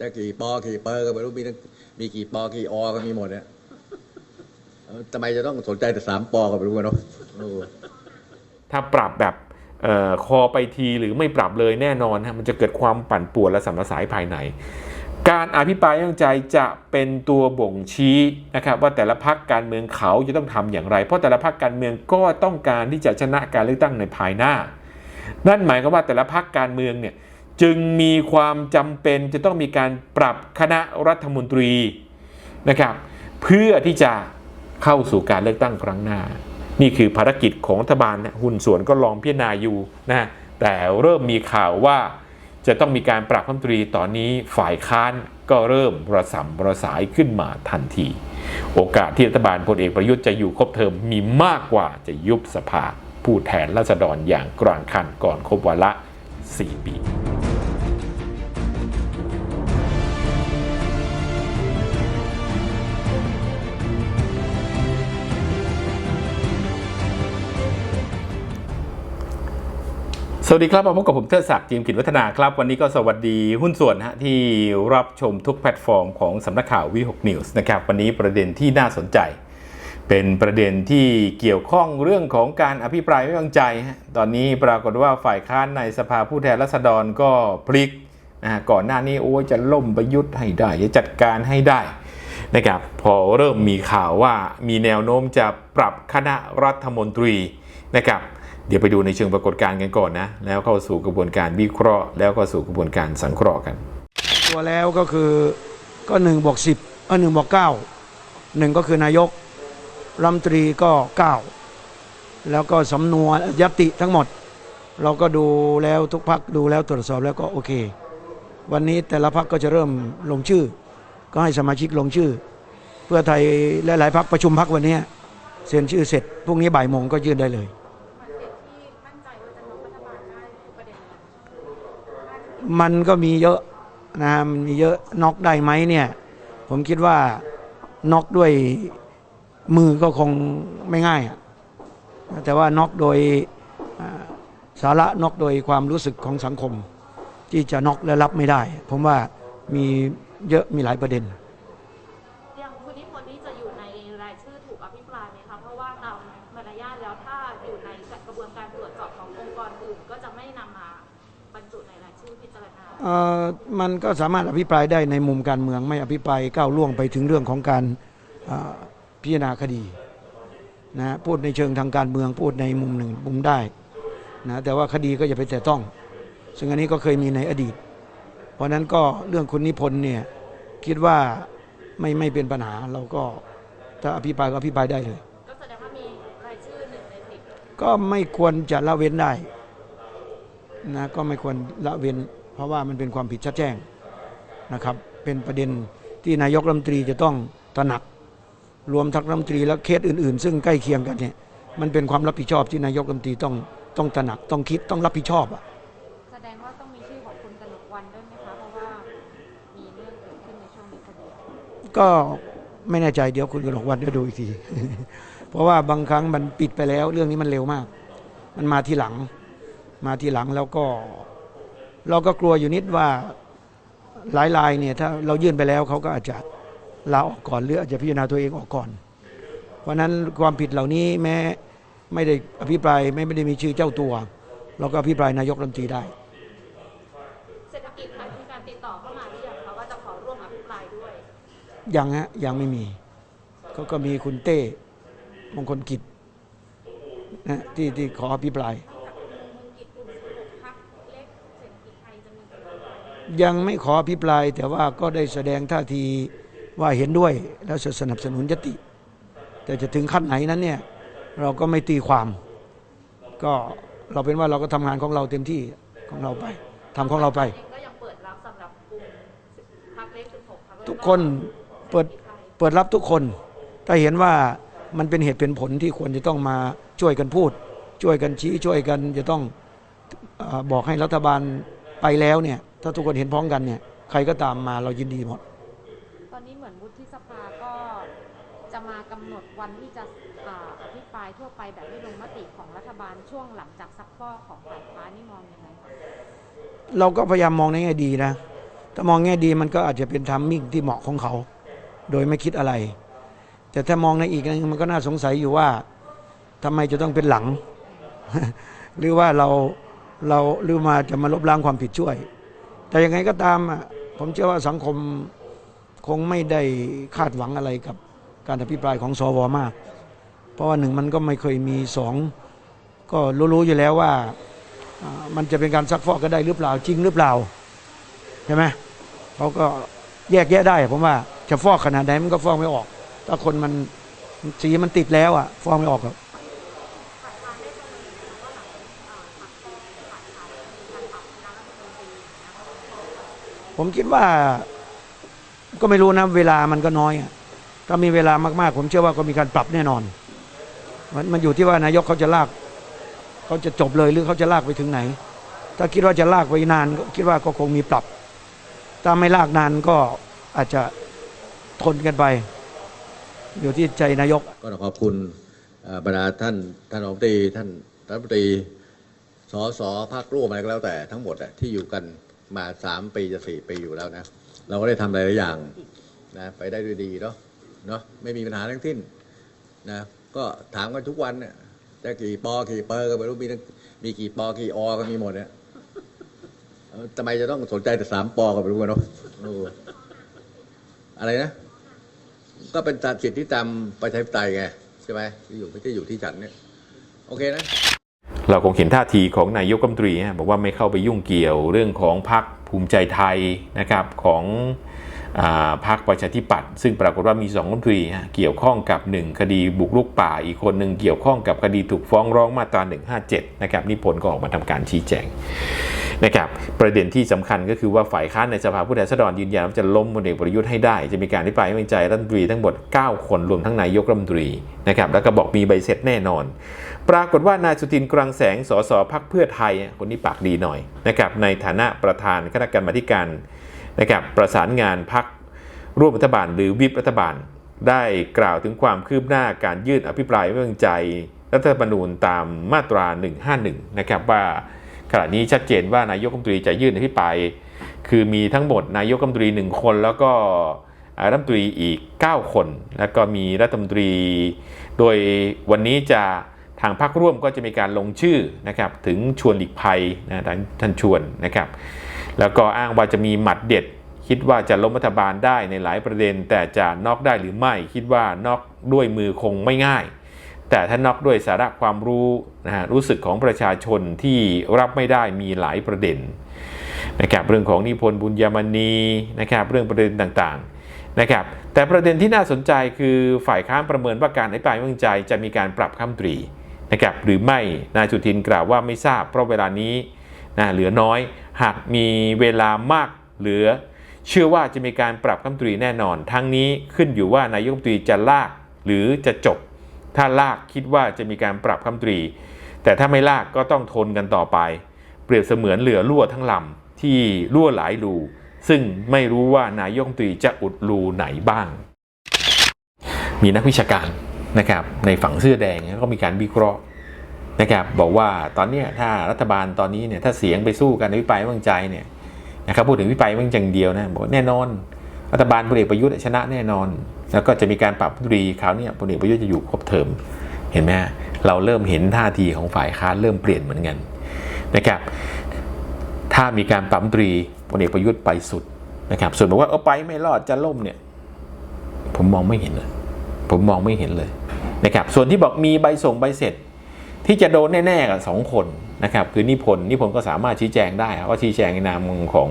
จะกี่ปอกี่เปอร์ก็ไม่รู้มีทั้งมีกี่ปอกี่อก็มีหมดเนี่ยเออทำไมจะต้องสนใจแต่สามปอก็ไม่รู้กันเนาะเออถ้าปรับแบบเออคอไปทีหรือไม่ปรับเลยแน่นอนฮะมันจะเกิดความปั่นป่วนและสัมสายภายใน การอภิปรายไม่ไว้วางใจจะเป็นตัวบ่งชี้นะครับว่าแต่ละพักการเมืองเขาจะต้องทำอย่างไร เพราะแต่ละพักการเมืองก็ต้องการที่จะชนะการเลือกตั้งในภายหน้า นั่นหมายความว่าแต่ละพักการเมืองเนี่ย จึงมีความจำเป็นจะต้องมีการปรับคณะรัฐมนตรีนะครับเพื่อที่จะเข้าสู่การเลือกตั้งครั้งหน้า นี่คือภารกิจของรัฐบาลนะหุ้นส่วนก็ลองพิจารณาอยู่นะแต่เริ่มมีข่าวว่าจะต้องมีการปรับรัฐมนตรีตอนนี้ฝ่ายค้านก็เริ่มระสำระสายขึ้นมาทันที โอกาสที่รัฐบาลพลเอกประยุทธ์จะอยู่ครบเทอมมีมากกว่าจะยุบสภาผู้แทนราษฎรอย่างกลางคันก่อนครบวาระ4ปี วัสดีครับมาพบกับผมเทิดศักดิ์จิมกิจวัฒนาครับ วันนี้ก็สวัสดีหุ้นส่วนฮะที่รับชมทุกแพลตฟอร์มของสำนักข่าววี6 News นะครับวันนี้ประเด็นที่น่าสนใจ เป็นประเด็นที่เกี่ยวข้องเรื่องของการอภิปรายไม่วางใจฮะตอนนี้ปรากฏว่าฝ่ายค้านในสภาผู้แทนราษฎรก็พลิกนะฮะก่อนหน้านี้โอ้จะล่มประยุทธ์ให้ได้จะจัดการให้ได้นะครับพอเริ่มมีข่าวว่ามีแนวโน้มจะปรับคณะรัฐมนตรีนะครับ เดี๋ยวไปดูในเชิงปรากฏการณ์กันก่อนนะ แล้วเข้าสู่กระบวนการวิเคราะห์ แล้วก็สู่กระบวนการสังเคราะห์กัน ตัวแล้วก็คือก็หนึ่งบวกสิบเอหนึ่งบวกเก้าหนึ่งก็คือนายกรัมตรีก็เก้าแล้วก็สำนวนยติทั้งหมด เราก็ดูแล้วทุกพักดูแล้วตรวจสอบแล้วก็โอเค วันนี้แต่ละพักก็จะเริ่มลงชื่อ ก็ให้สมาชิกลงชื่อ เพื่อไทยและหลายพักประชุมพักวันนี้เซ็นชื่อเสร็จพรุ่งนี้บ่ายโมงก็ยื่นได้เลย มันก็มีเยอะนะมันมีเยอะน็อกได้ไหมเนี่ย ผมคิดว่าน็อกด้วยมือก็คงไม่ง่ายอะแต่ว่าน็อกโดยสาระน็อกโดยความรู้สึกของสังคม ที่จะน็อกและรับไม่ได้ ผมว่ามีเยอะมีหลายประเด็น มันก็สามารถอภิปรายได้ในมุมการเมืองไม่อภิปรายก้าวล่วงไปถึงเรื่องของการอ่าพิจารณาคดีนะพูดในเชิงทางการเมืองพูดในมุมหนึ่งมุมได้นะแต่ว่าคดีก็อย่าไปแต่ต้อง ซึ่งอันนี้ก็เคยมีในอดีต เพราะฉะนั้นก็เรื่องคุณนิพนธ์เนี่ยคิดว่าไม่ไม่เป็นปัญหาเราก็ถ้าอภิปรายก็อภิปรายได้เลยก็แสดงว่ามีรายชื่อหนึ่งในสิบก็ไม่ควรจะละเว้นได้นะก็ไม่ควรละเว้น เพราะว่ามันเป็นความผิดชัดแจ้งนะครับ เป็นประเด็นที่นายกรัฐมนตรีจะต้องตระหนัก รวมทั้งรัฐมนตรีและเคสอื่น ๆ ซึ่งใกล้เคียงกันเนี่ยมันเป็นความรับผิดชอบที่นายกรัฐมนตรีต้องต้องตระหนักต้องคิดต้องรับผิดชอบอะแสดงว่าต้องมีชื่อของคุณกนกวันด้วยไหมคะเพราะว่ามีเรื่องเกิดขึ้นในช่วงนี้คดีก็ไม่แน่ใจเดี๋ยวคุณกนกวันจะดูอีกทีเพราะว่าบางครั้งมันปิดไปแล้ว เรื่องนี้มันเร็วมาก มันมาทีหลัง มาทีหลังแล้วก็ เราก็กลัวอยู่นิดว่าหลายรายเนี่ยถ้าเรายื่นไปแล้วเขาก็อาจจะลาออกก่อนหรืออาจจะพิจารณาตัวเองออกก่อน เพราะฉะนั้นความผิดเหล่านี้แม้ไม่ได้อภิปรายไม่ไม่ได้มีชื่อเจ้าตัว เราก็อภิปรายนายกรัฐมนตรีได้เศรษฐกิจค่ะมีการติดต่อเข้ามาหรือยังคะว่าจะขอร่วมอภิปรายด้วยยังฮะยังไม่มีเขาก็มีคุณเต้มงคลกิจนะที่ที่ขออภิปราย มึงกิจกลุ่ม16พักเล็กเศรษฐกิจไทยจะมีผลกระทบ ยังไม่ขออภิปราย แต่ว่าก็ได้แสดงท่าทีว่าเห็นด้วย แล้วจะสนับสนุนยติ แต่จะถึงขั้นไหนนั้นเนี่ย เราก็ไม่ตีความ ก็เราเป็นว่าเราก็ทำงานของเราเต็มที่ของเราไปทำของเราไปเองก็ยังเปิดรับสำหรับกลุ่มพักเล็ก16พักทุกคนเปิดเปิดรับทุกคน ถ้าเห็นว่ามันเป็นเหตุเป็นผลที่ควรจะต้องมาช่วยกันพูด ช่วยกันชี้ช่วยกันจะต้องเออบอกให้รัฐบาลไปแล้วเนี่ย ถ้าทุกคนเห็นพ้องกันเนี่ย ใครก็ตามมาเรายินดีหมด ตอนนี้เหมือนวุฒิสภาก็จะมากำหนดวันที่จะอ่าอภิปรายทั่วไปแบบไม่ลงมติของรัฐบาลช่วงหลังจากซักฟอกของฝ่ายค้านนี่มองยังไงคะเราก็พยายามมองในแง่ดีนะ ถ้ามองแง่ดีมันก็อาจจะเป็นทัมมิ่งที่เหมาะของเขา โดยไม่คิดอะไร แต่ถ้ามองในอีกอันหนึ่งมันก็น่าสงสัยอยู่ว่าทำไมจะต้องเป็นหลัง หรือว่าเราเราหรือมาจะมาลบล้างความผิดช่วย แต่ยังไงก็ตามอะผมเชื่อว่าสังคมคงไม่ได้คาดหวังอะไรกับการอภิปรายของสวมาก เพราะว่าหนึ่งมันก็ไม่เคยมีสองก็รู้ๆอยู่แล้วว่ามันจะเป็นการซักฟอกก็ได้หรือเปล่าจริงหรือเปล่าใช่ไหมเขาก็แยกแยะได้ผมว่าจะฟอกขนาดไหนมันก็ฟอกไม่ออก ถ้าคนมันสีมันติดแล้วอะฟอกไม่ออกหรอก ฝ่ายค้านได้เสนอนะคะว่าหลังเอ่อพักฟ้องฝ่ายค้านมีการปรับคณะรัฐมนตรีนะคะ ผมคิดว่า ก็ไม่รู้นะเวลามันก็น้อยถ้ามีเวลามากๆ ผมเชื่อว่าก็มีการปรับแน่นอน มันมันอยู่ที่ว่านายกเขาจะลากเขาจะจบเลยหรือเขาจะลากไปถึงไหน ถ้าคิดว่าจะลากไปนานก็คิดว่าก็คงมีปรับ ถ้าไม่ลากนานก็อาจจะทนกันไป อยู่ที่ใจนายก ก็ต้อขอบคุณบรรดาท่านท่านรัฐมนตรีท่านรัฐมนตรีสสภาคร่วมอะไรก็แล้วแต่ทั้งหมดที่อยู่กัน มาสามปีจะสี่ปีอยู่แล้วนะ เราก็ได้ทำหลายๆอย่างนะไปได้ด้วยดีเนาะเนาะไม่มีปัญหาทั้งสิ้นนะก็ถามกันทุกวันเนี่ยจะกี่ปอกี่เปอร์ก็ไม่รู้มีมีกี่ปอกี่อก็มีหมดเนี่ยทำไมจะต้องสนใจแต่สามปอก็ไม่รู้กันเนาะอออะไรนะ ก็เป็นตามสิทธิตามประชาธิปไตยไงใช่ไหมที่อยู่ไม่ใช่อยู่ที่ฉันเนี่ย โอเคนะ เราคงเห็นท่าทีของนายกรัฐมนตรีฮะบอกว่าไม่เข้าไปยุ่งเกี่ยวเรื่องของพรรคภูมิใจไทยนะครับของอพรรคประชาธิปัตย์ซึ่งปรากฏว่ามีสองรัฐมนตรีฮะเกี่ยวข้องกับ 1 คดีบุกรุกป่า อีกคนหนึ่งเกี่ยวข้องกับคดีถูกฟ้องร้องมาตรา 157 นะครับนิพนธ์ก็ออกมาทำการชี้แจงนะครับประเด็นที่สำคัญก็คือว่าฝ่ายค้านในสภาผู้แทนราษฎรยืนยันว่าจะล้มพลเอกประยุทธ์ให้ได้ จะมีการอภิปรายไม่ไว้วางใจรัฐมนตรีทั้งหมด 9 คนรวมทั้งนายกรัฐมนตรีนะครับแล้วก็บอกมีใบเสร็จแน่นอน ปรากฏว่านายสุทินกรังแสงสสพักเพื่อไทยคนนี้ปากดีหน่อยนะครับในฐานะประธานคณะกรรมาธิการนะครับประสานงานพักร่วมรัฐบาลหรือวิปรัฐบาล ได้กล่าวถึงความคืบหน้าการยื่นอภิปรายไม่วางใจ รัฐธรรมนูญตามมาตรา 151 นะครับว่าขณะนี้ชัดเจนว่านายกรัฐมนตรีจะยื่นอภิปรายคือมีทั้งหมดนายกรัฐมนตรี 1 คน แล้วก็รัฐมนตรีอีก 9 คน แล้วก็มีรัฐมนตรี โดยวันนี้จะางพรรคร่วมก็จะมีการลงชื่อนะครับถึงชวนหลีกภัยนะท่านชวนนะครับ แล้วก็อ้างว่าจะมีหมัดเด็ด คิดว่าจะล้มรัฐบาลได้ในหลายประเด็น แต่จะน็อกได้หรือไม่คิดว่าน็อกด้วยมือคงไม่ง่าย แต่ถ้าน็อกด้วยสาระความรู้นะฮะรู้สึกของประชาชนที่รับไม่ได้มีหลายประเด็นนะครับเรื่องของนิพนธ์บุญยมณีนะครับเรื่องประเด็นต่างๆนะครับแต่ประเด็นที่น่าสนใจคือฝ่ายค้านประเมินว่าการอภิปรายไม่ไว้วางใจจะมีการปรับคำตรี นะครับหรือไม่นายสุทินกล่าวว่าไม่ทราบ เพราะเวลานี้นะเหลือน้อยหากมีเวลามากเหลือ เชื่อว่าจะมีการปรับคำตรีแน่นอน ทั้งนี้ขึ้นอยู่ว่านายกรัฐมนตรีจะลากหรือจะจบ ถ้าลากคิดว่าจะมีการปรับคำตรี แต่ถ้าไม่ลากก็ต้องทนกันต่อไป เปรียบเสมือนเหลือรั่วทั้งลำที่รั่วหลายรูซึ่งไม่รู้ว่านายกรัฐมนตรีจะอุดรูไหนบ้าง มีนักวิชาการ นะครับในฝั่งเสื้อแดงก็มีการวิเคราะห์นะครับบอกว่าตอนนี้ถ้ารัฐบาลตอนนี้เนี่ยถ้าเสียงไปสู้กันอภิปรายไม่ไว้วางใจเนี่ยนะครับพูดถึงอภิปรายไม่ไว้วางใจเดียวนะบอกแน่นอน รัฐบาลพลเอกประยุทธ์ชนะแน่นอน แล้วก็จะมีการปรับรัฐมนตรีคราวเนี้ยพลเอกประยุทธ์จะอยู่ครบเทอมเห็นไหมเราเริ่มเห็นท่าทีของฝ่ายค้านเริ่มเปลี่ยนเหมือนกันนะครับถ้ามีการปรับรัฐมนตรีพลเอกประยุทธ์ไปสุดนะครับส่วนบอกว่าเอาไปไม่รอดจะล่มเนี่ยผมมองไม่เห็นเลย ผมมองไม่เห็นเลยนะครับส่วนที่บอกมีใบส่งใบเสร็จ ที่จะโดนแน่ๆกับสองคนนะครับคือนิพนธ์นิพนธ์ก็สามารถชี้แจงได้เขาชี้แจงในนามของ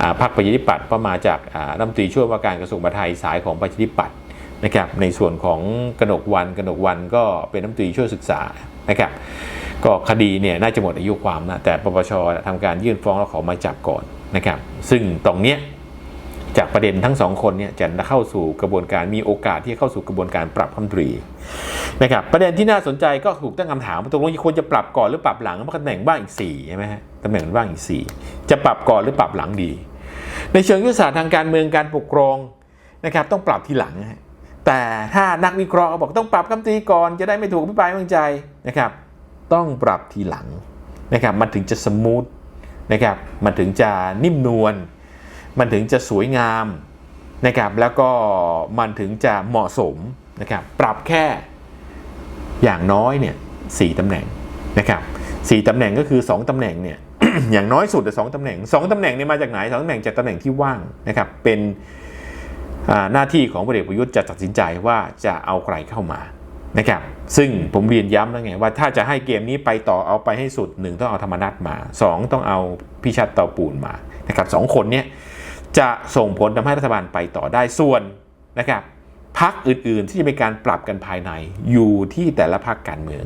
อพรรคประชาธิปัตย์เพราะมาจากรัฐมนตรีช่วยว่าการกระทรวงมหาดไทยสายของประชาธิปัตย์นะครับในส่วนของกนกวันกนกวันก็เป็นรัฐมนตรีช่วยศึกษานะครับก็คดีเนี่ยน่าจะหมดอายุความนะแต่ปปชทำการยื่นฟ้องแล้วขอมาจับก่อนนะครับซึ่งตรงเนี้ย จากประเด็นทั้งสองคนเนี่ยจะเข้าสู่กระบวนการมีโอกาสที่จะเข้าสู่กระบวนการปรับคำตรีนะครับประเด็นที่น่าสนใจก็ถูกตั้งคำถามว่าตกลงควรจะปรับก่อนหรือปรับหลังเพราะตำแหน่งว่างอีกสี่ใช่ไหมฮะตำแหน่งว่างอีกสี่จะปรับก่อนหรือปรับหลังดี ในเชิงยุทธศาสตร์ทางการเมืองการปกครองนะครับต้องปรับทีหลังแต่ถ้านักวิเคราะห์บอกต้องปรับคำตรีก่อนจะได้ไม่ถูกพิปรายวางใจนะครับต้องปรับทีหลังนะครับมันถึงจะสมูทนะครับมันถึงจะนิ่มนวล มันถึงจะสวยงามนะครับแล้วก็มันถึงจะเหมาะสมนะครับปรับแค่อย่างน้อยเนี่ยสี่ตำแหน่งนะครับสี่ตำแหน่งก็คือ 2ตำแหน่งเนี่ยอย่างน้อยสุดแต่สองตำแหน่งสองตำแหน่งเนี่ยมาจากไหนสองตำแหน่งจากตำแหน่งที่ว่างนะครับเป็นหน้าที่ของพลเอกประยุทธ์จะตัดสินใจว่าจะเอาใครเข้ามานะครับซึ่งผมเรียนย้ำแล้วไงว่าถ้าจะให้เกมนี้ไปต่อเอาไปให้สุดหนึ่งต้องเอาธรรมนัตมาสองต้องเอาพิชัดเตาปูนมานะครับสองคนเนี้ย จะส่งผลทำให้รัฐบาลไปต่อได้ส่วนนะครับพักอื่นๆที่จะมีการปรับกันภายในอยู่ที่แต่ละพักการเมือง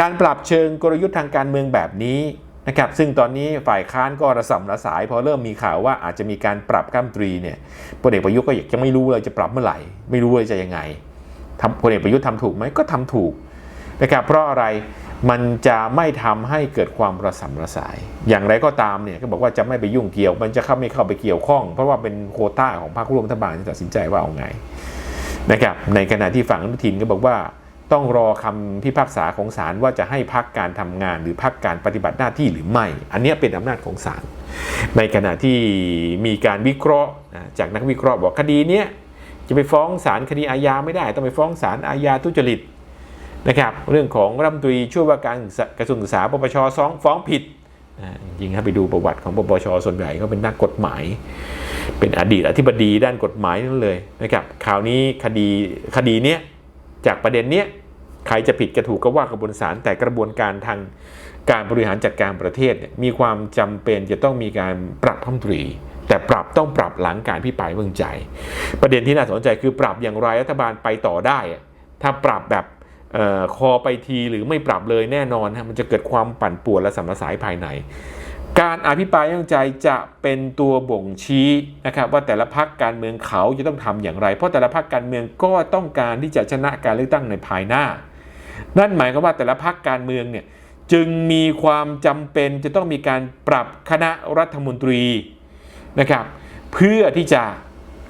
การปรับเชิงกลยุทธ์ทางการเมืองแบบนี้นะครับซึ่งตอนนี้ฝ่ายค้านก็ระสำระสายพอเริ่มมีข่าวว่าอาจจะมีการปรับข้ามตรีเนี่ยพลเอกประยุทธ์ก็ยังไม่รู้เลยจะปรับเมื่อไหร่ ไม่รู้เลยจะยังไงทำพลเอกประยุทธ์ทำถูกไหมก็ทำถูก นะครับเพราะอะไรมันจะไม่ทำให้เกิดความระสำระสาย อย่างไรก็ตามเนี่ยก็บอกว่าจะไม่ไปยุ่งเกี่ยว มันจะเข้าไม่เข้าไปเกี่ยวข้อง เพราะว่าเป็นโคต้าของพรรคร่วมรัฐบาลที่ตัดสินใจว่าเอาไงนะครับในขณะที่ฝั่งอนุทินก็บอกว่าต้องรอคำพิพากษาของศาลว่าจะให้พักการทำงานหรือพักการปฏิบัติหน้าที่หรือไม่ อันนี้เป็นอำนาจของศาลในขณะที่มีการวิเคราะห์จากนักวิเคราะห์บอกคดีเนี้ยจะไปฟ้องศาลคดีอาญาไม่ได้ ต้องไปฟ้องศาลอาญาทุจริต นะครับเรื่องของรัฐมนตรีช่วยว่าการกระทรวงศึกษาปปชฟ้องฟ้องผิดจริงๆถ้าไปดูประวัติของปปชส่วนใหญ่ก็เป็นนักกฎหมาย เป็นอดีตอธิบดีด้านกฎหมายนั่นเลยนะครับคราวนี้คดีคดีเนี้ยจากประเด็นเนี้ยใครจะผิดจะถูกก็ว่ากับบนศาลแต่กระบวนการทางการบริหารจัดการประเทศมีความจำเป็นจะต้องมีการปรับรัฐมนตรี แต่ปรับต้องปรับหลังการพิปรายเมืองใจ ประเด็นที่น่าสนใจคือปรับอย่างไรรัฐบาลไปต่อได้ ถ้าปรับแบบ คอไปทีหรือไม่ปรับเลยแน่นอนฮะมันจะเกิดความปั่นป่วนและสัมสายภายใน การอภิปรายไม่ไว้วางใจจะเป็นตัวบ่งชี้นะครับว่าแต่ละพักการเมืองเขาจะต้องทำอย่างไร เพราะแต่ละพักการเมืองก็ต้องการที่จะชนะการเลือกตั้งในภายหน้า นั่นหมายความว่าแต่ละพักการเมืองเนี่ยจึงมีความจำเป็นจะต้องมีการปรับคณะรัฐมนตรีนะครับเพื่อที่จะ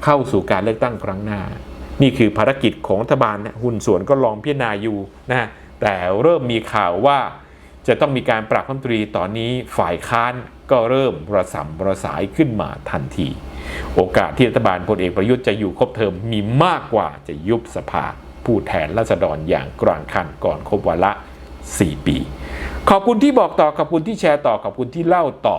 เข้าสู่การเลือกตั้งครั้งหน้า นี่คือภารกิจของรัฐบาลนะหุ้นส่วนก็ลองพิจารณาอยู่นะแต่เริ่มมีข่าวว่าจะต้องมีการปรับรัฐมนตรีตอนนี้ฝ่ายค้านก็เริ่มระสำระสายขึ้นมาทันที โอกาสที่รัฐบาลพลเอกประยุทธ์จะอยู่ครบเทอมมีมากกว่าจะยุบสภา ผู้แทนราษฎรอย่างกลางคันก่อนครบวาระ 4 ปี ขอบคุณที่บอกต่อขอบคุณที่แชร์ต่อขอบคุณที่เล่าต่อ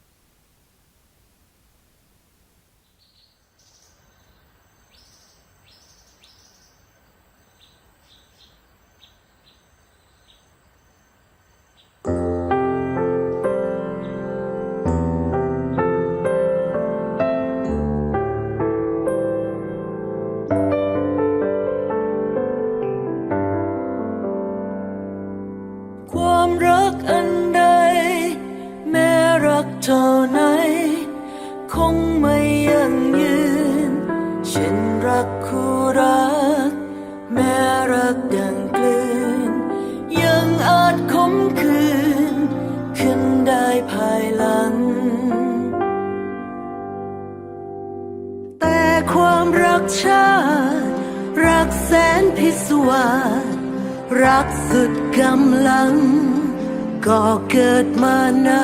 กชาติ รักแสนพิศวาสรักสุดกำลัง ก็เกิดมานะ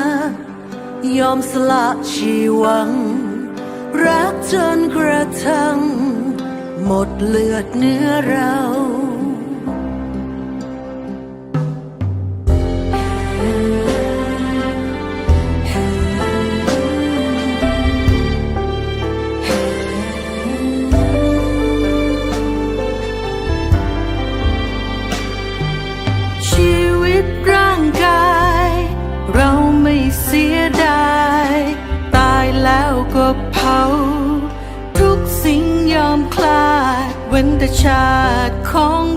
ยอมสละชีวัง รักจนกระทั่ง หมดเลือดเนื้อเรา ชาติของ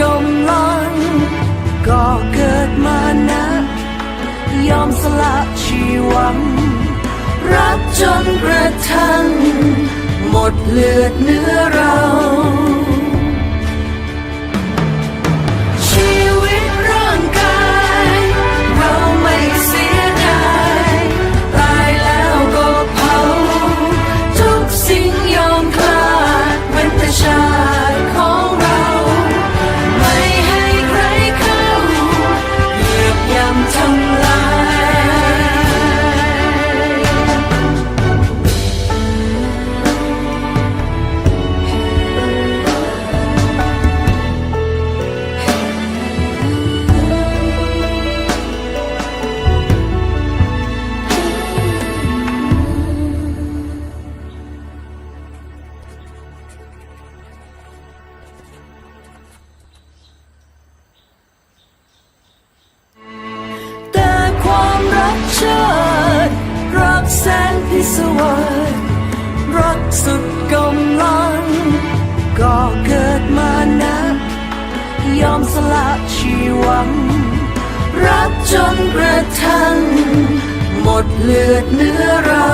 กำลัง ก็เกิดมานะ ยอมสละชีวัง รักจนกระทั่งหมดเลือดเนื้อเรา กระทั่งหมดเลือดเนื้อเรา